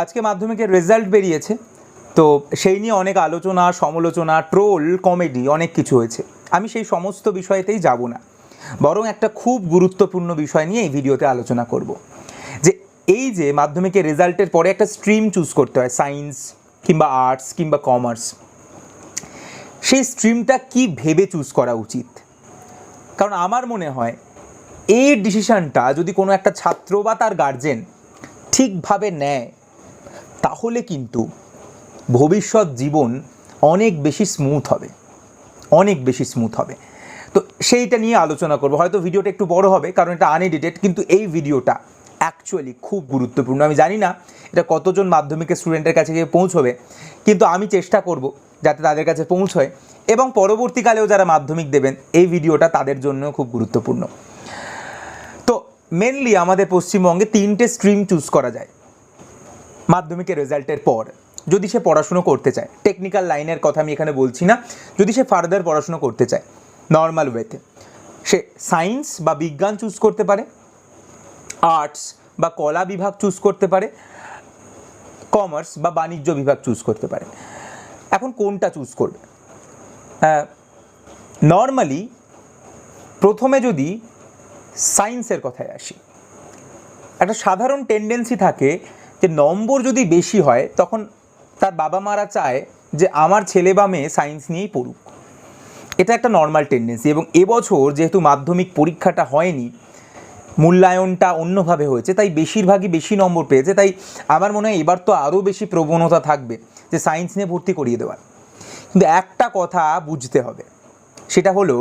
আজকে মাধ্যমিকের রেজাল্ট বেরিয়েছে। তো সেই নিয়ে অনেক আলোচনা, সমালোচনা ট্রোল কমেডি অনেক কিছু হয়েছে। আমি সেই সমস্ত বিষয়তেই যাব না। বরং একটা খুব গুরুত্বপূর্ণ বিষয় নিয়ে এই ভিডিওতে আলোচনা করব। যে এই যে মাধ্যমিকের রেজাল্টের পরে একটা স্ট্রিম চুজ করতে হয় সায়েন্স কিংবা আর্টস কিংবা কমার্স সেই স্ট্রিমটা কি ভেবে চুজ করা উচিত? কারণ আমার মনে হয়, এই ডিসিশনটা যদি কোনো একটা ছাত্র বা তার গার্জেন ঠিকভাবে নেয় তাহলে কিন্তু ভবিষ্যৎ জীবন অনেক বেশি স্মুথ হবে। অনেক বেশি স্মুথ হবে। তো সেইটা নিয়ে আলোচনা করব। হয়তো ভিডিওটা একটু বড় হবে, কারণ এটা আনএডিটেড কিন্তু এই ভিডিওটা অ্যাকচুয়ালি খুব গুরুত্বপূর্ণ। আমি জানি না এটা কতজন মাধ্যমিকের স্টুডেন্টের কাছে গিয়ে পৌঁছবে, কিন্তু আমি চেষ্টা করব যাতে তাদের কাছে পৌঁছয় এবং পরবর্তীকালেও যারা মাধ্যমিক দেবেন, এই ভিডিওটা তাদের জন্য খুব গুরুত্বপূর্ণ। তো মেনলি আমাদের পশ্চিমবঙ্গে তিনটে স্ট্রিম চুজ করা যায়। মাধ্যমিকের রেজাল্টের পর, যদি সে পড়াশুনো করতে চায় টেকনিক্যাল লাইনের কথা আমি এখানে বলছি না, যদি সে ফার্দার পড়াশুনো করতে চায় নর্মাল ওয়েতে সে সায়েন্স বা বিজ্ঞান চুজ করতে পারে আর্টস বা কলা বিভাগ চুজ করতে পারে কমার্স বা বাণিজ্য বিভাগ চুজ করতে পারে। এখন কোনটা চুজ করবে? নর্মালি প্রথমে যদি সায়েন্সের কথায় আসি, একটা সাধারণ টেন্ডেন্সি থাকে যে নম্বর যদি বেশি হয়, তখন তার বাবা মারা চায় যে আমার ছেলে বা মেয়ে সায়েন্স নিয়েই পড়ুক। এটা একটা নর্মাল টেন্ডেন্সি এবং এবছর যেহেতু মাধ্যমিক পরীক্ষাটা হয়নি, মূল্যায়নটা অন্যভাবে হয়েছে, তাই বেশিরভাগই বেশি নম্বর পেয়েছে, তাই আমার মনে হয় এবার তো আরও বেশি প্রবণতা থাকবে যে সায়েন্স নিয়ে ভর্তি করিয়ে দেওয়ার। কিন্তু একটা কথা বুঝতে হবে, সেটা হলো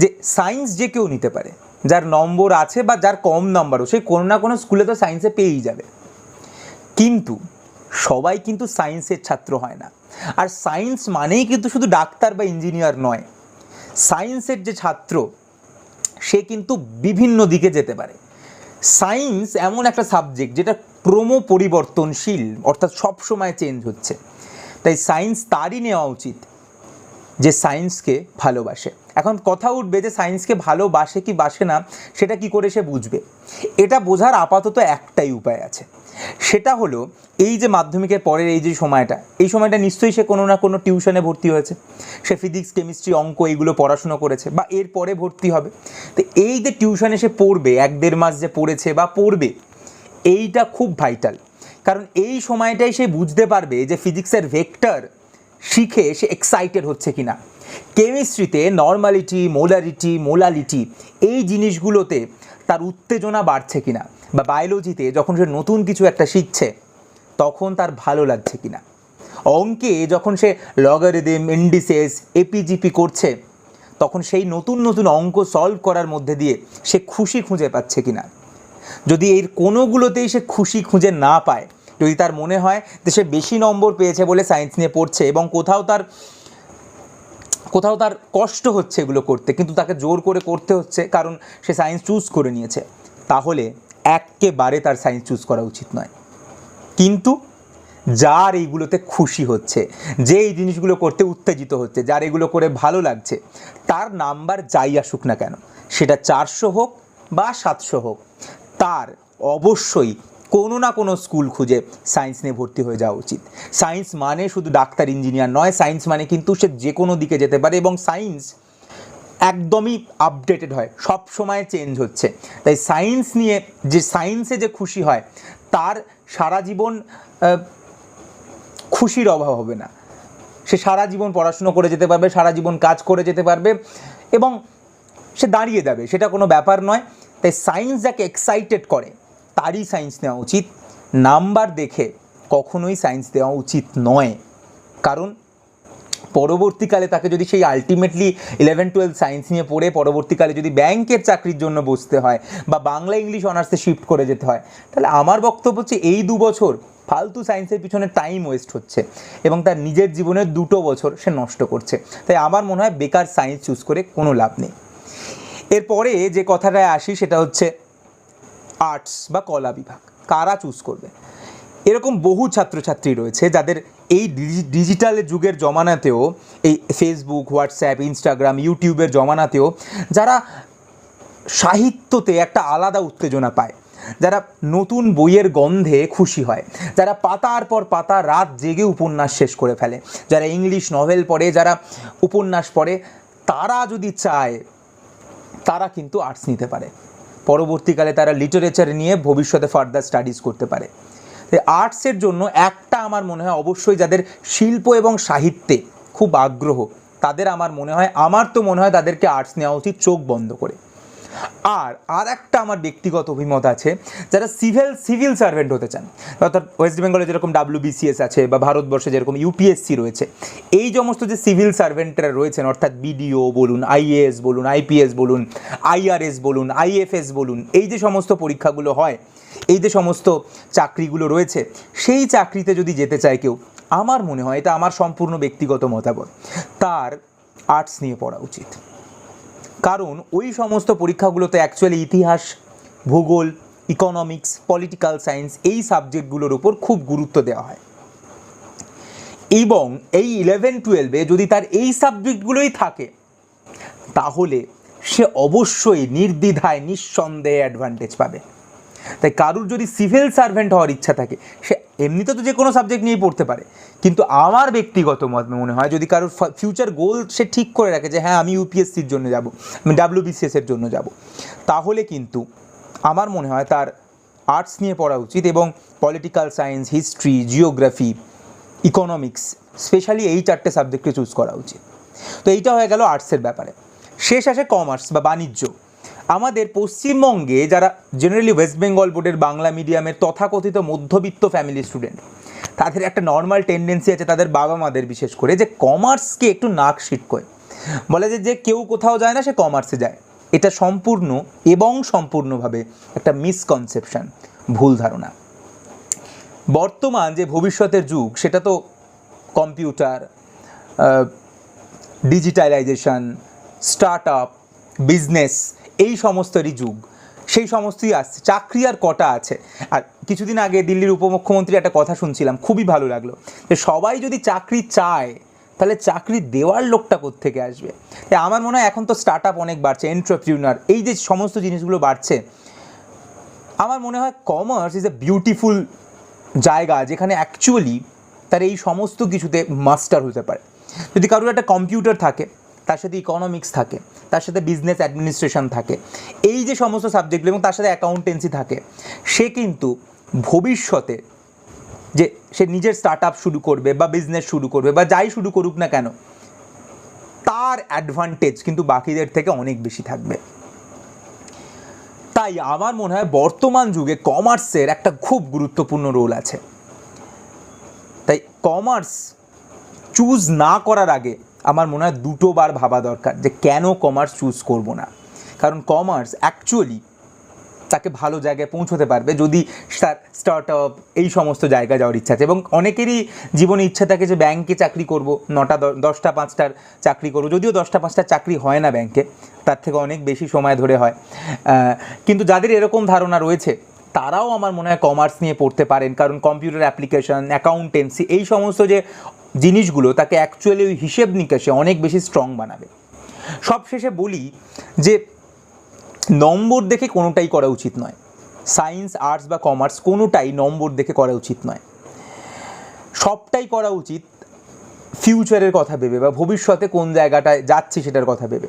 যে সায়েন্স যে কেউ নিতে পারে, যার নম্বর আছে বা যার কম নম্বরও সে কোনো না কোনো স্কুলে তো সায়েন্সে পেয়েই যাবে। কিন্তু সবাই কিন্তু সায়েন্সের ছাত্র হয় না। আর সায়েন্স মানেই কিন্তু শুধু ডাক্তার বা ইঞ্জিনিয়ার নয়। সায়েন্সের যে ছাত্র, সে কিন্তু বিভিন্ন দিকে যেতে পারে। সায়েন্স এমন একটা সাবজেক্ট যেটা ক্রম পরিবর্তনশীল অর্থাৎ সবসময় চেঞ্জ হচ্ছে। তাই সায়েন্স তারই নেওয়া উচিত। যে সায়েন্সকে ভালোবাসে। এখন কথা উঠবে যে সায়েন্সকে ভালোবাসে কি বাসে না, সেটা কি করে সে বুঝবে? এটা বোঝার আপাতত একটাই উপায় আছে। সেটা হলো, এই যে মাধ্যমিকের পরের এই যে সময়টা, এই সময়টা নিশ্চয়ই সে কোনো না কোনো টিউশনে ভর্তি হয়েছে। সে ফিজিক্স কেমিস্ট্রি অঙ্ক এইগুলো পড়াশুনো করেছে বা এর পরে ভর্তি হবে। তো এই যে টিউশনে সে পড়বে, এক দেড় মাস যে পড়েছে বা পড়বে, এইটা খুব ভাইটাল কারণ এই সময়টাই সে বুঝতে পারবে যে ফিজিক্সের ভেক্টর শিখে সে এক্সাইটেড হচ্ছে কি না কেমিস্ট্রিতে নর্মালিটি মোলারিটি মোলালিটি এই জিনিসগুলোতে তার উত্তেজনা বাড়ছে কিনা? বা বায়োলজিতে যখন সে নতুন কিছু একটা শিখছে, তখন তার ভালো লাগছে কি না অঙ্কে যখন সে লগারিদম ইন্ডিসেস এপিজিপি করছে, তখন সেই নতুন নতুন অঙ্ক সলভ করার মধ্যে দিয়ে সে খুশি খুঁজে পাচ্ছে কি না যদি এর কোনোগুলোতেই সে খুশি খুঁজে না পায় যদি তার মনে হয় যে সে বেশি নম্বর পেয়েছে বলে সায়েন্স নিয়ে পড়ছে এবং কোথাও তার কোথাও তার কষ্ট হচ্ছে এগুলো করতে, কিন্তু তাকে জোর করে করতে হচ্ছে কারণ সে সায়েন্স চুজ করে নিয়েছে, তাহলে একেবারে তার সায়েন্স চুজ করা উচিত নয়। কিন্তু যার এইগুলোতে খুশি হচ্ছে, যে এই জিনিসগুলো করতে উত্তেজিত হচ্ছে, যার এগুলো করে ভালো লাগছে, তার নাম্বার যাই আসুক না কেন, সেটা চারশো হোক বা সাতশো হোক, তার অবশ্যই কোনো না কোনো স্কুল খুঁজে সায়েন্স নিয়ে ভর্তি হয়ে যাওয়া উচিত। সায়েন্স মানে শুধু ডাক্তার ইঞ্জিনিয়ার নয় সায়েন্স মানে কিন্তু সে যে কোনো দিকে যেতে পারে এবং সায়েন্স একদমই আপডেটেড হয়, সব সময় চেঞ্জ হচ্ছে। তাই সায়েন্স নিয়ে যে সায়েন্সে যে খুশি হয়, তার সারা জীবন খুশির অভাব হবে না। সে সারা জীবন পড়াশুনো করে যেতে পারবে, সারা জীবন কাজ করে যেতে পারবে এবং সে দাঁড়িয়ে যাবে, সেটা কোনো ব্যাপার নয়। তাই সায়েন্স যাকে এক্সাইটেড করে তারই সায়েন্স নেওয়া উচিত। নাম্বার দেখে কখনোই সায়েন্স দেওয়া উচিত নয়। কারণ পরবর্তীকালে তাকে যদি সেই আলটিমেটলি ইলেভেন টুয়েলভ সায়েন্স নিয়ে পড়ে পরবর্তীকালে যদি ব্যাংকের চাকরির জন্য বসতে হয় বা বাংলা ইংলিশ অনার্সে শিফট করে যেতে হয়, তাহলে আমার বক্তব্য হচ্ছে এই দু বছর ফালতু সায়েন্সের পিছনে টাইম ওয়েস্ট হচ্ছে এবং তার নিজের জীবনের দুটো বছর সে নষ্ট করছে। তাই আমার মনে হয় বেকার সায়েন্স চুজ করে কোনো লাভ নেই। এরপরে যে কথাটায় আসি সেটা হচ্ছে আর্টস বা কলা বিভাগ, কারা চুজ করবে? এরকম বহু ছাত্রছাত্রী রয়েছে যাদের এই ডিজি- ডিজিটাল যুগের জমানাতেও, এই ফেসবুক হোয়াটসঅ্যাপ ইনস্টাগ্রাম ইউটিউবের জমানাতেও যারা সাহিত্যতে একটা আলাদা উত্তেজনা পায়, যারা নতুন বইয়ের গন্ধে খুশি হয়, যারা পাতার পর পাতা রাত জেগে উপন্যাস শেষ করে ফেলে, যারা ইংলিশ নভেল পড়ে, যারা উপন্যাস পড়ে, তারা যদি চায়, তারা কিন্তু আর্টস নিতে পারে। পরবর্তীকালে তারা লিটারেচার নিয়ে ভবিষ্যতে ফার্দার স্টাডিজ করতে পারে। আর্টসের জন্য একটা আমার মনে হয় অবশ্যই যাদের শিল্প এবং সাহিত্যে খুব আগ্রহ, তাদের আমার মনে হয়, আমার তো মনে হয় তাদেরকে আর্টস নেওয়া উচিত চোখ বন্ধ করে। আর আর একটা আমার ব্যক্তিগত অভিমত আছে যারা সিভিল সিভিল সার্ভেন্ট হতে চান। অর্থাৎ ওয়েস্ট বেঙ্গলে যেরকম ডাব্লিউবিসিএস আছে বা ভারতবর্ষে যেরকম ইউপিএসসি রয়েছে, এই সমস্ত যে সিভিল সার্ভেন্টরা রয়েছেন, অর্থাৎ বিডিও বলুন, আইএএস বলুন, আইপিএস বলুন, আইআরএস বলুন, আইএফএস বলুন, এই যে সমস্ত পরীক্ষাগুলো হয়, এই যে সমস্ত চাকরিগুলো রয়েছে, সেই চাকরিতে যদি যেতে চায় কেউ, আমার মনে হয় এটা আমার সম্পূর্ণ ব্যক্তিগত মতামত। তার আর্টস নিয়ে পড়া উচিত। কারণ ওই সমস্ত পরীক্ষাগুলোতে অ্যাকচুয়ালি ইতিহাস, ভূগোল ইকোনমিক্স পলিটিক্যাল সায়েন্স এই সাবজেক্টগুলোর উপর খুব গুরুত্ব দেওয়া হয়। এবং এই ইলেভেন টুয়েলভে যদি তার এই সাবজেক্টগুলোই থাকে, তাহলে সে অবশ্যই নির্দ্বিধায়, নিঃসন্দেহে অ্যাডভান্টেজ পাবে। তাই কারুর যদি সিভিল সার্ভেন্ট হওয়ার ইচ্ছা থাকে, সে এমনিতে তো যে কোনো সাবজেক্ট নিয়েই পড়তে পারে। কিন্তু আমার ব্যক্তিগত মত মনে হয় যদি কারোর ফিউচার গোল সে ঠিক করে রাখে যে হ্যাঁ আমি ইউপিএসসির জন্য যাব, আমি ডাব্লিউবিসিএস এর জন্য যাব, তাহলে কিন্তু আমার মনে হয় তার আর্টস নিয়ে পড়া উচিত এবং political science history geography economics specially এই চারটে সাবজেক্টকে চুজ করা উচিত। তো এইটা হয়ে গেল আর্টসের ব্যাপারে। শেষ আসে কমার্স বা বাণিজ্য। আমাদের পশ্চিমবঙ্গে যারা জেনারেলি ওয়েস্ট বেঙ্গল বোর্ডের বাংলা মিডিয়ামের তথাকথিত মধ্যবিত্ত ফ্যামিলি স্টুডেন্ট তাদের একটা নর্মাল টেন্ডেন্সি আছে তাদের বাবা মাদের বিশেষ করে যে কমার্সকে একটু নাক করে। বলে যে যে কেউ কোথাও যায় না, সে কমার্সে যায়। এটা সম্পূর্ণ এবং সম্পূর্ণভাবে একটা মিসকনসেপশন ভুল ধারণা। বর্তমান যে ভবিষ্যতের যুগ, সেটা তো computer digitalization start up business এই সমস্তরই যুগ। সেই সমস্তই আসছে। চাকরি আর কটা আছে? আর কিছুদিন আগে দিল্লির উপমুখ্যমন্ত্রী একটা কথা শুনছিলাম, খুবই ভালো লাগল। যে সবাই যদি চাকরি চায়, তাহলে চাকরি দেওয়ার লোকটা থেকে আসবে? তাই আমার মনে হয় এখন তো স্টার্ট আপ অনেক বাড়ছে এন্টারপ্রিউনার এই যে সমস্ত জিনিসগুলো বাড়ছে, আমার মনে হয় কমার্স ইজ এ বিউটিফুল জায়গা যেখানে অ্যাকচুয়ালি তার এই সমস্ত কিছুতে মাস্টার হতে পারে। যদি কারোর একটা কম্পিউটার থাকে তার সাথে ইকোনমিক্স থাকে, তার সাথে বিজনেস অ্যাডমিনিস্ট্রেশন থাকে। এই যে সমস্ত সাবজেক্টগুলো এবং তার সাথে অ্যাকাউন্টেন্সি থাকে, সে কিন্তু ভবিষ্যতে যে সে নিজের স্টার্ট আপ শুরু করবে বা বিজনেস শুরু করবে বা যাই শুরু করুক না কেন, তার অ্যাডভান্টেজ কিন্তু বাকিদের থেকে অনেক বেশি থাকবে। তাই আমার মনে হয় বর্তমান যুগে কমার্সের একটা খুব গুরুত্বপূর্ণ রোল আছে। তাই কমার্স চুজ না করার আগে আমার মনে হয় দুটো বার ভাবা দরকার যে কেন কমার্স চুজ করব না। কারণ কমার্স অ্যাকচুয়ালি তাকে ভালো জায়গায় পৌঁছতে পারবে যদি তার স্টার্ট আপ এই সমস্ত জায়গায় যাওয়ার ইচ্ছা আছে। এবং অনেকেরই জীবনে ইচ্ছা থাকে যে ব্যাংকে চাকরি করব, নটা দশটা পাঁচটার চাকরি করব। যদিও দশটা পাঁচটার চাকরি হয় না ব্যাংকে তার থেকে অনেক বেশি সময় ধরে হয়। কিন্তু যাদের এরকম ধারণা রয়েছে, তারাও আমার মনে হয় কমার্স নিয়ে পড়তে পারেন। কারণ কম্পিউটার অ্যাপ্লিকেশন অ্যাকাউন্টেন্সি এই সমস্ত যে জিনিসগুলো, তাকে অ্যাকচুয়ালি ওই হিসেব নিকাশে অনেক বেশি স্ট্রং বানাবে। সবশেষে বলি যে, নম্বর দেখে কোনোটাই করা উচিত নয়। সায়েন্স আর্টস বা কমার্স কোনোটাই নম্বর দেখে করা উচিত নয়। সবটাই করা উচিত ফিউচারের কথা ভেবে বা ভবিষ্যতে কোন জায়গাটায় যাচ্ছে সেটার কথা ভেবে।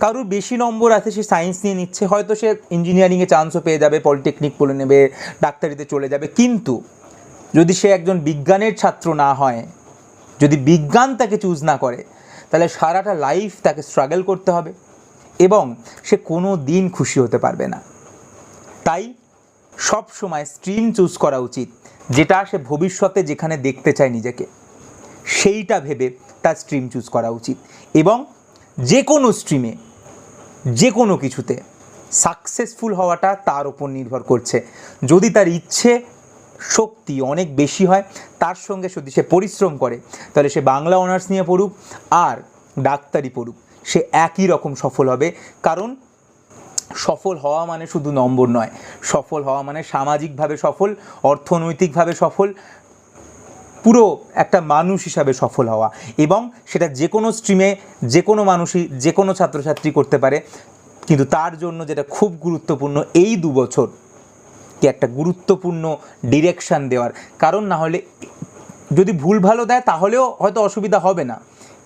কারোর বেশি নম্বর আছে সে সায়েন্স নিয়ে নিচ্ছে, হয়তো সে ইঞ্জিনিয়ারিংয়ে চান্সও পেয়ে যাবে পলিটেকনিক পড়ে নেবে, ডাক্তারিতে চলে যাবে। কিন্তু যদি সে একজন বিজ্ঞানের ছাত্র না হয় যদি বিজ্ঞান তাকে চুজ না করে, তাহলে সারাটা লাইফ তাকে স্ট্রাগল করতে হবে এবং সে কোনো দিন খুশি হতে পারবে না। তাই সব সময় স্ট্রিম চুজ করা উচিত, যেটা সে ভবিষ্যতে যেখানে দেখতে চায় নিজেকে, সেইটা ভেবে তার স্ট্রিম চুজ করা উচিত এবং যে কোনো স্ট্রিমে যে কোনো কিছুতে সাকসেসফুল হওয়াটা তার উপর নির্ভর করছে। যদি তার ইচ্ছে শক্তি অনেক বেশি হয়, তার সঙ্গে যদি সে পরিশ্রম করে, তাহলে সে বাংলা অনার্স নিয়ে পড়ুক আর ডাক্তারি পড়ুক, সে একই রকম সফল হবে। কারণ সফল হওয়া মানে শুধু নম্বর নয়, সফল হওয়া মানে সামাজিকভাবে সফল, অর্থনৈতিকভাবে সফল, পুরো একটা মানুষ হিসাবে সফল হওয়া এবং সেটা যে কোনো স্ট্রিমে যে কোনো মানুষই, যে কোনো ছাত্রছাত্রী করতে পারে। কিন্তু তার জন্য যেটা খুব গুরুত্বপূর্ণ, এই দু বছর একটা গুরুত্বপূর্ণ ডিরেকশান দেওয়ার। কারণ না হলে যদি ভুল ভালো দেয়, তাহলেও হয়তো অসুবিধা হবে না।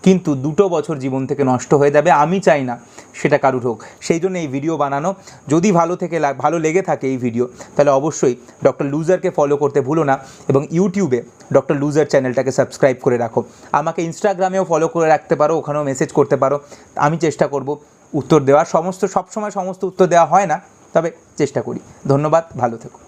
কিন্তু দুটো বছর জীবন থেকে নষ্ট হয়ে যাবে, আমি চাই না সেটা কারুর হোক। সেই জন্য এই ভিডিও বানানো। যদি ভালো থেকে ভালো লেগে থাকে এই ভিডিও তাহলে অবশ্যই ডক্টর লুজারকে ফলো করতে ভুলো না এবং ইউটিউবে ডক্টর লুজার চ্যানেলটাকে সাবস্ক্রাইব করে রাখো। আমাকে ইনস্টাগ্রামেও ফলো করে রাখতে পারো, ওখানেও মেসেজ করতে পারো। আমি চেষ্টা করব উত্তর দেওয়ার। সমস্ত সবসময় সমস্ত উত্তর দেওয়া হয় না। তবে চেষ্টা করি। ধন্যবাদ ভালো থেকো।